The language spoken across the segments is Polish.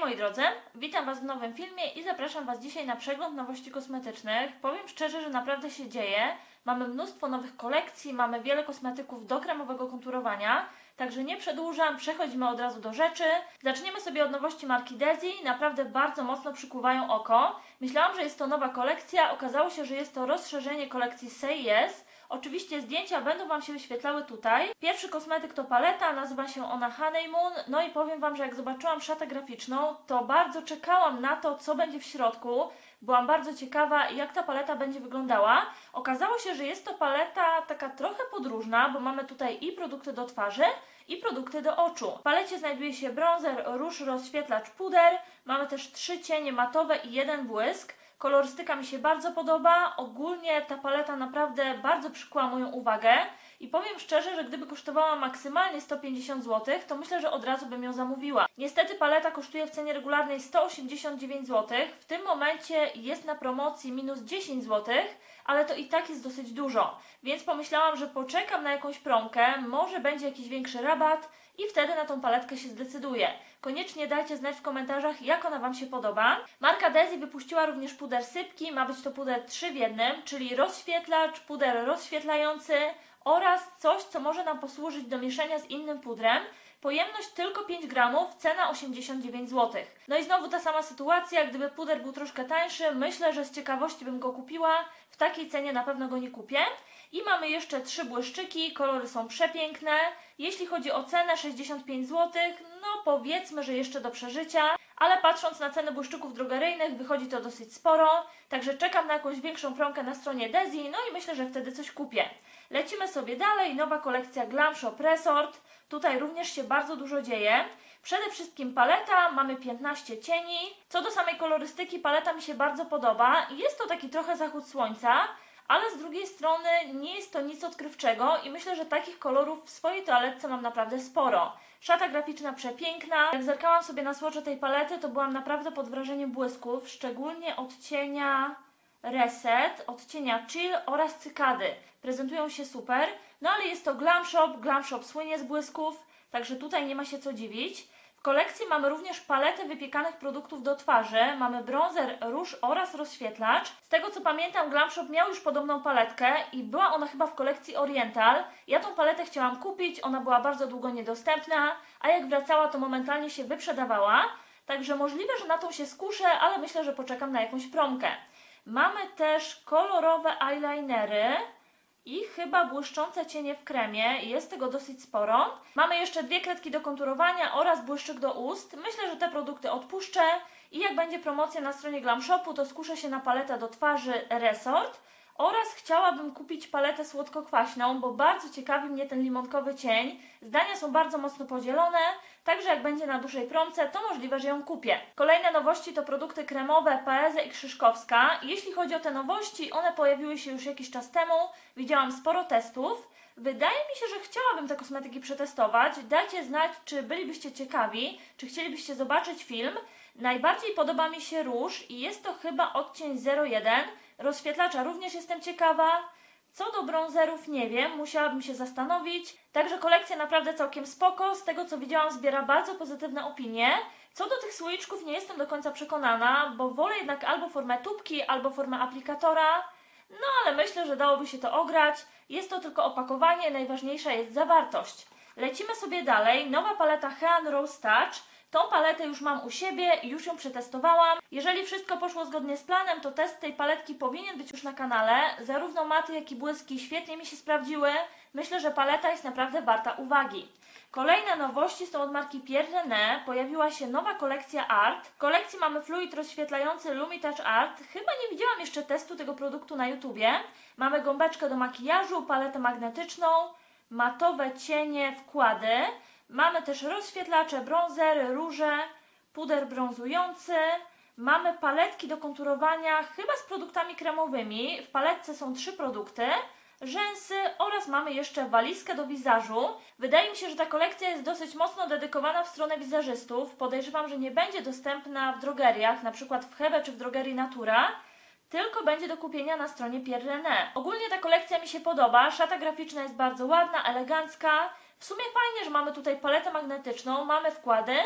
Moi drodzy, witam Was w nowym filmie i zapraszam Was dzisiaj na przegląd nowości kosmetycznych. Powiem szczerze, że naprawdę się dzieje. Mamy mnóstwo nowych kolekcji, mamy wiele kosmetyków do kremowego konturowania. Także nie przedłużam, przechodzimy od razu do rzeczy. Zaczniemy sobie od nowości marki Dezi. Naprawdę bardzo mocno przykuwają oko. Myślałam, że jest to nowa kolekcja, okazało się, że jest to rozszerzenie kolekcji Say Yes. Oczywiście zdjęcia będą Wam się wyświetlały tutaj. Pierwszy kosmetyk to paleta, nazywa się ona Honeymoon. No i powiem Wam, że jak zobaczyłam szatę graficzną, to bardzo czekałam na to, co będzie w środku. Byłam bardzo ciekawa, jak ta paleta będzie wyglądała. Okazało się, że jest to paleta taka trochę podróżna, bo mamy tutaj i produkty do twarzy, i produkty do oczu. W palecie znajduje się bronzer, róż, rozświetlacz, puder. Mamy też trzy cienie matowe i jeden błysk. Kolorystyka mi się bardzo podoba. Ogólnie ta paleta naprawdę bardzo przykuła moją uwagę. I powiem szczerze, że gdyby kosztowała maksymalnie 150 zł, to myślę, że od razu bym ją zamówiła. Niestety paleta kosztuje w cenie regularnej 189 zł. W tym momencie jest na promocji minus 10 zł, ale to i tak jest dosyć dużo. Więc pomyślałam, że poczekam na jakąś promkę, może będzie jakiś większy rabat i wtedy na tą paletkę się zdecyduję. Koniecznie dajcie znać w komentarzach, jak ona Wam się podoba. Marka Dezi wypuściła również puder sypki. Ma być to puder 3 w jednym, czyli rozświetlacz, puder rozświetlający oraz coś, co może nam posłużyć do mieszania z innym pudrem. Pojemność tylko 5 gramów, cena 89 zł. No i znowu ta sama sytuacja, gdyby puder był troszkę tańszy, myślę, że z ciekawości bym go kupiła. W takiej cenie na pewno go nie kupię. I mamy jeszcze trzy błyszczyki, kolory są przepiękne. Jeśli chodzi o cenę 65 zł, no powiedzmy, że jeszcze do przeżycia, ale patrząc na ceny błyszczyków drogeryjnych wychodzi to dosyć sporo, także czekam na jakąś większą promkę na stronie Dezi, no i myślę, że wtedy coś kupię. Lecimy sobie dalej, nowa kolekcja Glam Shop Resort. Tutaj również się bardzo dużo dzieje. Przede wszystkim paleta, mamy 15 cieni. Co do samej kolorystyki, paleta mi się bardzo podoba. Jest to taki trochę zachód słońca, ale z drugiej strony nie jest to nic odkrywczego i myślę, że takich kolorów w swojej toaletce mam naprawdę sporo. Szata graficzna przepiękna. Jak zerkałam sobie na słocze tej palety, to byłam naprawdę pod wrażeniem błysków, szczególnie odcienia Reset, odcienia Chill oraz Cykady. Prezentują się super, no ale jest to Glam Shop, Glam Shop słynie z błysków, także tutaj nie ma się co dziwić. W kolekcji mamy również paletę wypiekanych produktów do twarzy, mamy bronzer, róż oraz rozświetlacz. Z tego co pamiętam, Glam Shop miał już podobną paletkę i była ona chyba w kolekcji Oriental. Ja tą paletę chciałam kupić, ona była bardzo długo niedostępna, a jak wracała to momentalnie się wyprzedawała. Także możliwe, że na tą się skuszę, ale myślę, że poczekam na jakąś promkę. Mamy też kolorowe eyelinery i chyba błyszczące cienie w kremie. Jest tego dosyć sporo. Mamy jeszcze dwie kredki do konturowania oraz błyszczyk do ust. Myślę, że te produkty odpuszczę i jak będzie promocja na stronie Glam Shopu, to skuszę się na paletę do twarzy Resort. Oraz chciałabym kupić paletę słodko-kwaśną, bo bardzo ciekawi mnie ten limonkowy cień. Zdania są bardzo mocno podzielone, także jak będzie na dłuższej promce, to możliwe, że ją kupię. Kolejne nowości to produkty kremowe Paeze i Krzyżkowska. Jeśli chodzi o te nowości, one pojawiły się już jakiś czas temu. Widziałam sporo testów. Wydaje mi się, że chciałabym te kosmetyki przetestować. Dajcie znać, czy bylibyście ciekawi, czy chcielibyście zobaczyć film. Najbardziej podoba mi się róż i jest to chyba odcień 01. Rozświetlacza również jestem ciekawa. Co do bronzerów nie wiem, musiałabym się zastanowić. Także kolekcja naprawdę całkiem spoko. Z tego co widziałam zbiera bardzo pozytywne opinie. Co do tych słoiczków nie jestem do końca przekonana, bo wolę jednak albo formę tubki, albo formę aplikatora. No ale myślę, że dałoby się to ograć. Jest to tylko opakowanie, najważniejsza jest zawartość. Lecimy sobie dalej. Nowa paleta Hean Rose Touch. Tą paletę już mam u siebie i już ją przetestowałam. Jeżeli wszystko poszło zgodnie z planem, to test tej paletki powinien być już na kanale. Zarówno maty, jak i błyski świetnie mi się sprawdziły. Myślę, że paleta jest naprawdę warta uwagi. Kolejne nowości są od marki Pierre René. Pojawiła się nowa kolekcja Art. W kolekcji mamy fluid rozświetlający Lumitouch Art. Chyba nie widziałam jeszcze testu tego produktu na YouTubie. Mamy gąbeczkę do makijażu, paletę magnetyczną, matowe cienie, wkłady. Mamy też rozświetlacze, bronzery, róże, puder brązujący. Mamy paletki do konturowania, chyba z produktami kremowymi. W paletce są trzy produkty. Rzęsy oraz mamy jeszcze walizkę do wizażu. Wydaje mi się, że ta kolekcja jest dosyć mocno dedykowana w stronę wizażystów. Podejrzewam, że nie będzie dostępna w drogeriach, na przykład w Hebe czy w drogerii Natura tylko będzie do kupienia na stronie Pierre René. Ogólnie ta kolekcja mi się podoba, szata graficzna jest bardzo ładna, elegancka. W sumie fajnie, że mamy tutaj paletę magnetyczną, mamy wkłady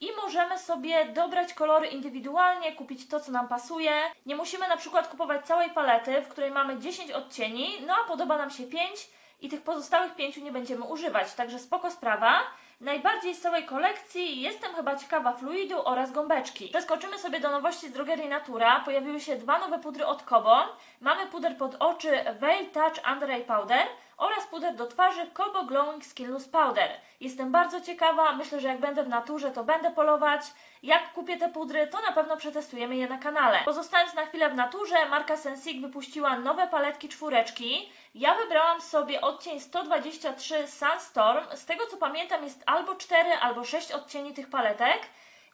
i możemy sobie dobrać kolory indywidualnie, kupić to, co nam pasuje. Nie musimy na przykład kupować całej palety, w której mamy 10 odcieni, no a podoba nam się 5 i tych pozostałych 5 nie będziemy używać, także spoko sprawa. Najbardziej z całej kolekcji jestem chyba ciekawa fluidu oraz gąbeczki. Przeskoczymy sobie do nowości z drogerii Natura. Pojawiły się dwa nowe pudry od Kobo. Mamy puder pod oczy Veil Touch Under Eye Powder oraz puder do twarzy Kobo Glowing Skin Loose Powder. Jestem bardzo ciekawa, myślę, że jak będę w naturze, to będę polować. Jak kupię te pudry, to na pewno przetestujemy je na kanale. Pozostając na chwilę w naturze, marka Sensic wypuściła nowe paletki czwóreczki. Ja wybrałam sobie odcień 123 Sunstorm. Z tego co pamiętam jest albo 4, albo 6 odcieni tych paletek.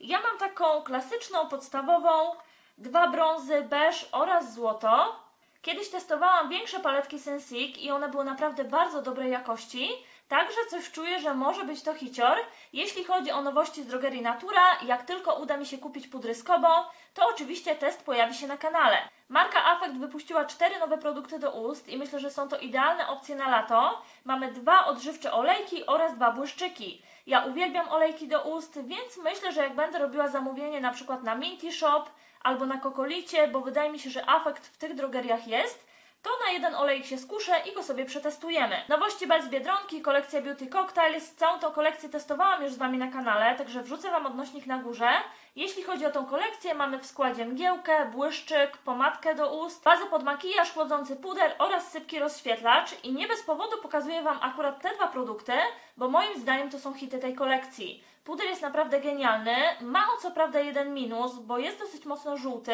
Ja mam taką klasyczną, podstawową, dwa brązy, beż oraz złoto. Kiedyś testowałam większe paletki Sensic i one były naprawdę bardzo dobrej jakości. Także coś czuję, że może być to hicior. Jeśli chodzi o nowości z drogerii Natura, jak tylko uda mi się kupić pudry z Kobo, to oczywiście test pojawi się na kanale. Marka Affect wypuściła cztery nowe produkty do ust i myślę, że są to idealne opcje na lato. Mamy dwa odżywcze olejki oraz dwa błyszczyki. Ja uwielbiam olejki do ust, więc myślę, że jak będę robiła zamówienie na przykład na Minty Shop albo na Kokolicie, bo wydaje mi się, że Affect w tych drogeriach jest, to na jeden olejek się skuszę i go sobie przetestujemy. Nowości Bell z Biedronki, kolekcja Beauty Cocktails. Całą tą kolekcję testowałam już z Wami na kanale, także wrzucę Wam odnośnik na górze. Jeśli chodzi o tą kolekcję, mamy w składzie mgiełkę, błyszczyk, pomadkę do ust, bazę pod makijaż, chłodzący puder oraz sypki rozświetlacz. I nie bez powodu pokazuję Wam akurat te dwa produkty, bo moim zdaniem to są hity tej kolekcji. Puder jest naprawdę genialny. Ma on co prawda jeden minus, bo jest dosyć mocno żółty.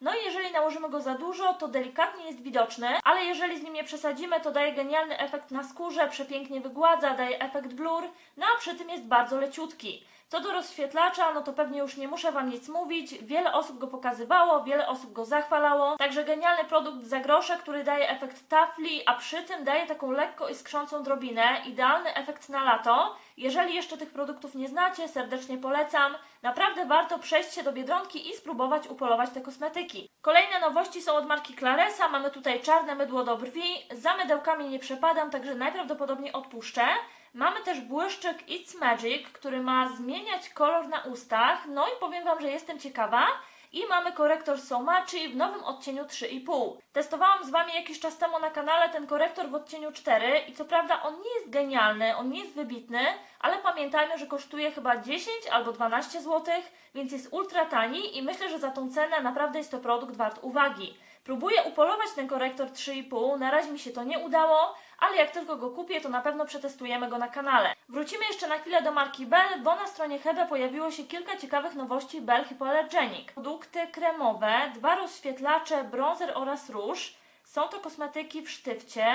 No i jeżeli nałożymy go za dużo, to delikatnie jest widoczny, ale jeżeli z nim nie przesadzimy, to daje genialny efekt na skórze, przepięknie wygładza, daje efekt blur, no a przy tym jest bardzo leciutki. Co do rozświetlacza, no to pewnie już nie muszę Wam nic mówić. Wiele osób go pokazywało, wiele osób go zachwalało. Także genialny produkt za grosze, który daje efekt tafli, a przy tym daje taką lekko iskrzącą drobinę. Idealny efekt na lato. Jeżeli jeszcze tych produktów nie znacie, serdecznie polecam. Naprawdę warto przejść się do Biedronki i spróbować upolować te kosmetyki. Kolejne nowości są od marki Claresa. Mamy tutaj czarne mydło do brwi. Za mydełkami nie przepadam, także najprawdopodobniej odpuszczę. Mamy też błyszczyk It's Magic, który ma zmieniać kolor na ustach. No i powiem Wam, że jestem ciekawa. I mamy korektor Somachi w nowym odcieniu 3,5. Testowałam z Wami jakiś czas temu na kanale ten korektor w odcieniu 4 i co prawda on nie jest genialny, on nie jest wybitny, ale pamiętajmy, że kosztuje chyba 10 albo 12 zł, więc jest ultra tani i myślę, że za tą cenę naprawdę jest to produkt wart uwagi. Próbuję upolować ten korektor 3,5, na razie mi się to nie udało, ale jak tylko go kupię, to na pewno przetestujemy go na kanale. Wrócimy jeszcze na chwilę do marki Bell, bo na stronie Hebe pojawiło się kilka ciekawych nowości Bell Hypoallergenic. Produkty kremowe, dwa rozświetlacze, bronzer oraz róż. Są to kosmetyki w sztywcie.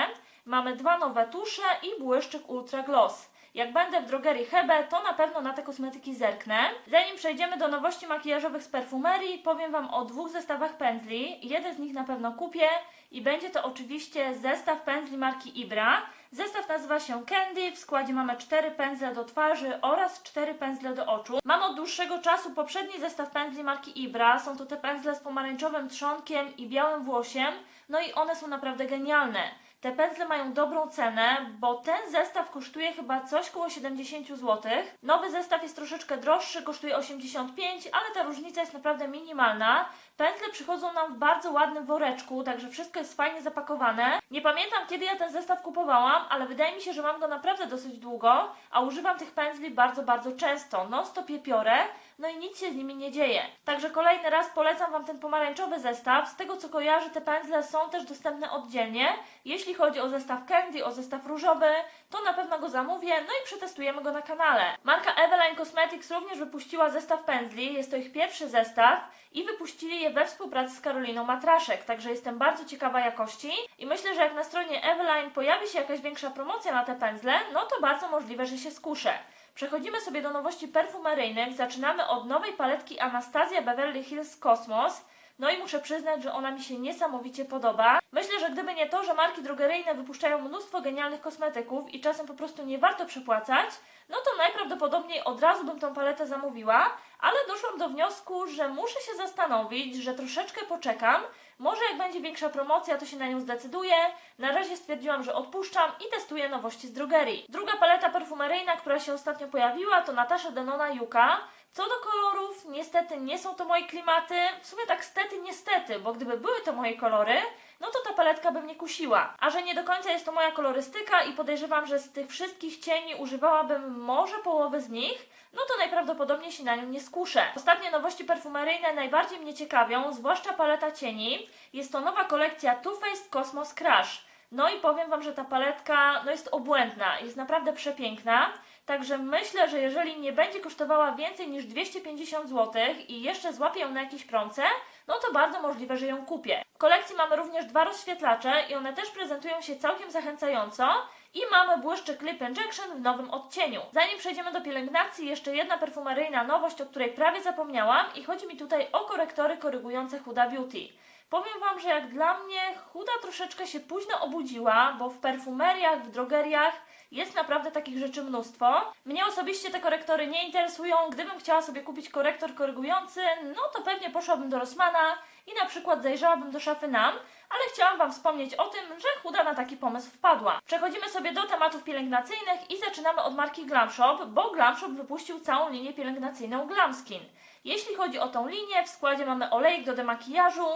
Mamy dwa nowe tusze i błyszczyk Ultra Gloss. Jak będę w drogerii Hebe, to na pewno na te kosmetyki zerknę. Zanim przejdziemy do nowości makijażowych z perfumerii, powiem Wam o dwóch zestawach pędzli. Jeden z nich na pewno kupię i będzie to oczywiście zestaw pędzli marki Ibra. Zestaw nazywa się Candy, w składzie mamy cztery pędzle do twarzy oraz cztery pędzle do oczu. Mam od dłuższego czasu poprzedni zestaw pędzli marki Ibra. Są to te pędzle z pomarańczowym trzonkiem i białym włosiem. No i one są naprawdę genialne. Te pędzle mają dobrą cenę, bo ten zestaw kosztuje chyba coś koło 70 zł. Nowy zestaw jest troszeczkę droższy, kosztuje 85, ale ta różnica jest naprawdę minimalna. Pędzle przychodzą nam w bardzo ładnym woreczku, także wszystko jest fajnie zapakowane. Nie pamiętam kiedy ja ten zestaw kupowałam, ale wydaje mi się, że mam go naprawdę dosyć długo, a używam tych pędzli bardzo, bardzo często. Non stop je piorę, no i nic się z nimi nie dzieje. Także kolejny raz polecam Wam ten pomarańczowy zestaw. Z tego co kojarzę, te pędzle są też dostępne oddzielnie. Jeśli chodzi o zestaw Candy, o zestaw różowy, to na pewno go zamówię, no i przetestujemy go na kanale. Marka Eveline Cosmetics również wypuściła zestaw pędzli, jest to ich pierwszy zestaw i wypuścili je we współpracy z Karoliną Matraszek, także jestem bardzo ciekawa jakości i myślę, że jak na stronie Eveline pojawi się jakaś większa promocja na te pędzle, no to bardzo możliwe, że się skuszę. Przechodzimy sobie do nowości perfumeryjnych. Zaczynamy od nowej paletki Anastasia Beverly Hills Cosmos. No i muszę przyznać, że ona mi się niesamowicie podoba. Że gdyby nie to, że marki drogeryjne wypuszczają mnóstwo genialnych kosmetyków i czasem po prostu nie warto przepłacać, no to najprawdopodobniej od razu bym tą paletę zamówiła, ale doszłam do wniosku, że muszę się zastanowić, że troszeczkę poczekam. Może jak będzie większa promocja, to się na nią zdecyduję. Na razie stwierdziłam, że odpuszczam i testuję nowości z drogerii. Druga paleta perfumeryjna, która się ostatnio pojawiła, to Natasha Denona Yuka. Co do kolorów, niestety nie są to moje klimaty. W sumie tak stety, niestety, bo gdyby były to moje kolory, no to ta paletka by mnie kusiła. A że nie do końca jest to moja kolorystyka i podejrzewam, że z tych wszystkich cieni używałabym może połowy z nich, no to najprawdopodobniej się na nią nie skuszę. Ostatnie nowości perfumeryjne najbardziej mnie ciekawią, zwłaszcza paleta cieni. Jest to nowa kolekcja Too Faced Cosmos Crush. No i powiem Wam, że ta paletka no jest obłędna, jest naprawdę przepiękna. Także myślę, że jeżeli nie będzie kosztowała więcej niż 250 zł i jeszcze złapię ją na jakiejś promce, no to bardzo możliwe, że ją kupię. W kolekcji mamy również dwa rozświetlacze i one też prezentują się całkiem zachęcająco. I mamy błyszczyk Lip Injection w nowym odcieniu. Zanim przejdziemy do pielęgnacji, jeszcze jedna perfumeryjna nowość, o której prawie zapomniałam i chodzi mi tutaj o korektory korygujące Huda Beauty. Powiem Wam, że jak dla mnie Huda troszeczkę się późno obudziła, bo w perfumeriach, w drogeriach jest naprawdę takich rzeczy mnóstwo. Mnie osobiście te korektory nie interesują. Gdybym chciała sobie kupić korektor korygujący, no to pewnie poszłabym do Rossmana i na przykład zajrzałabym do szafy NAM, ale chciałam Wam wspomnieć o tym, że Huda na taki pomysł wpadła. Przechodzimy sobie do tematów pielęgnacyjnych i zaczynamy od marki Glam Shop, bo Glam Shop wypuścił całą linię pielęgnacyjną Glam Skin. Jeśli chodzi o tą linię, w składzie mamy olejek do demakijażu,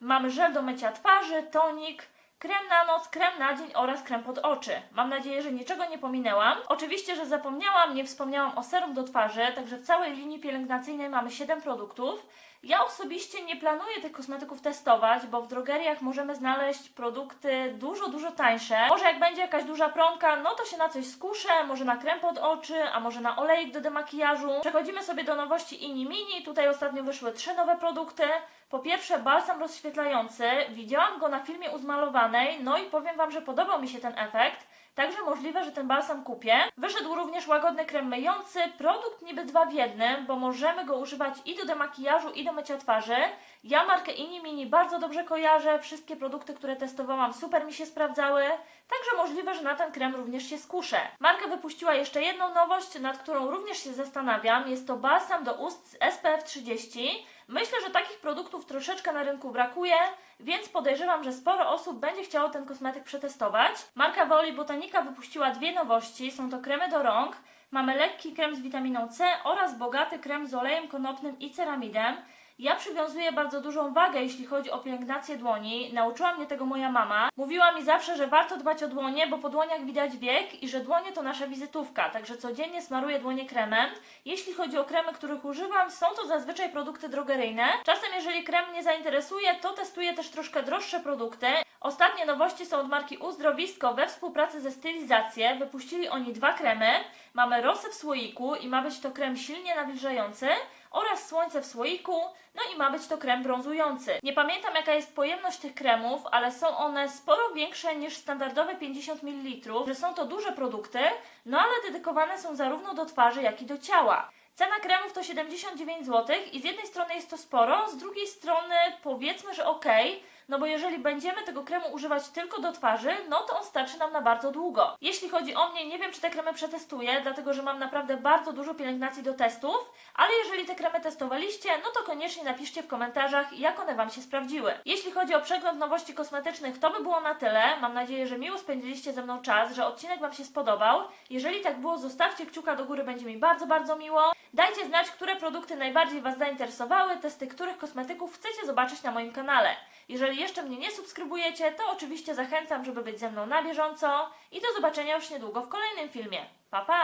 mamy żel do mycia twarzy, tonik, krem na noc, krem na dzień oraz krem pod oczy. Mam nadzieję, że niczego nie pominęłam. Oczywiście, że zapomniałam, nie wspomniałam o serum do twarzy, także w całej linii pielęgnacyjnej mamy 7 produktów. Ja osobiście nie planuję tych kosmetyków testować, bo w drogeriach możemy znaleźć produkty dużo, dużo tańsze. Może jak będzie jakaś duża promka, no to się na coś skuszę, może na krem pod oczy, a może na olejek do demakijażu. Przechodzimy sobie do nowości Ini Mini. Tutaj ostatnio wyszły trzy nowe produkty. Po pierwsze balsam rozświetlający. Widziałam go na filmie uzmalowanej, no i powiem Wam, że podobał mi się ten efekt. Także możliwe, że ten balsam kupię. Wyszedł również łagodny krem myjący, produkt niby dwa w jednym, bo możemy go używać i do demakijażu, i do mycia twarzy. Ja markę Ini Mini bardzo dobrze kojarzę, wszystkie produkty, które testowałam super mi się sprawdzały, także możliwe, że na ten krem również się skuszę. Marka wypuściła jeszcze jedną nowość, nad którą również się zastanawiam. Jest to balsam do ust z SPF 30. Myślę, że takich produktów troszeczkę na rynku brakuje, więc podejrzewam, że sporo osób będzie chciało ten kosmetyk przetestować. Marka Woli Botanika wypuściła dwie nowości. Są to kremy do rąk. Mamy lekki krem z witaminą C oraz bogaty krem z olejem konopnym i ceramidem. Ja przywiązuję bardzo dużą wagę, jeśli chodzi o pielęgnację dłoni. Nauczyła mnie tego moja mama. Mówiła mi zawsze, że warto dbać o dłonie, bo po dłoniach widać wiek i że dłonie to nasza wizytówka. Także codziennie smaruję dłonie kremem. Jeśli chodzi o kremy, których używam, są to zazwyczaj produkty drogeryjne. Czasem, jeżeli krem mnie zainteresuje, to testuję też troszkę droższe produkty. Ostatnie nowości są od marki Uzdrowisko we współpracy ze Stylizację. Wypuścili oni dwa kremy. Mamy rosę w słoiku i ma być to krem silnie nawilżający oraz słońce w słoiku, no i ma być to krem brązujący. Nie pamiętam jaka jest pojemność tych kremów, ale są one sporo większe niż standardowe 50 ml, że są to duże produkty, no ale dedykowane są zarówno do twarzy, jak i do ciała. Cena kremów to 79 zł i z jednej strony jest to sporo, z drugiej strony powiedzmy, że okej, no bo jeżeli będziemy tego kremu używać tylko do twarzy, no to on starczy nam na bardzo długo. Jeśli chodzi o mnie, nie wiem czy te kremy przetestuję, dlatego że mam naprawdę bardzo dużo pielęgnacji do testów, ale jeżeli te kremy testowaliście, no to koniecznie napiszcie w komentarzach, jak one Wam się sprawdziły. Jeśli chodzi o przegląd nowości kosmetycznych, to by było na tyle. Mam nadzieję, że miło spędziliście ze mną czas, że odcinek Wam się spodobał. Jeżeli tak było, zostawcie kciuka do góry, będzie mi bardzo, bardzo miło. Dajcie znać, które produkty najbardziej Was zainteresowały, testy których kosmetyków chcecie zobaczyć na moim kanale. Jeżeli jeszcze mnie nie subskrybujecie, to oczywiście zachęcam, żeby być ze mną na bieżąco i do zobaczenia już niedługo w kolejnym filmie. Pa pa!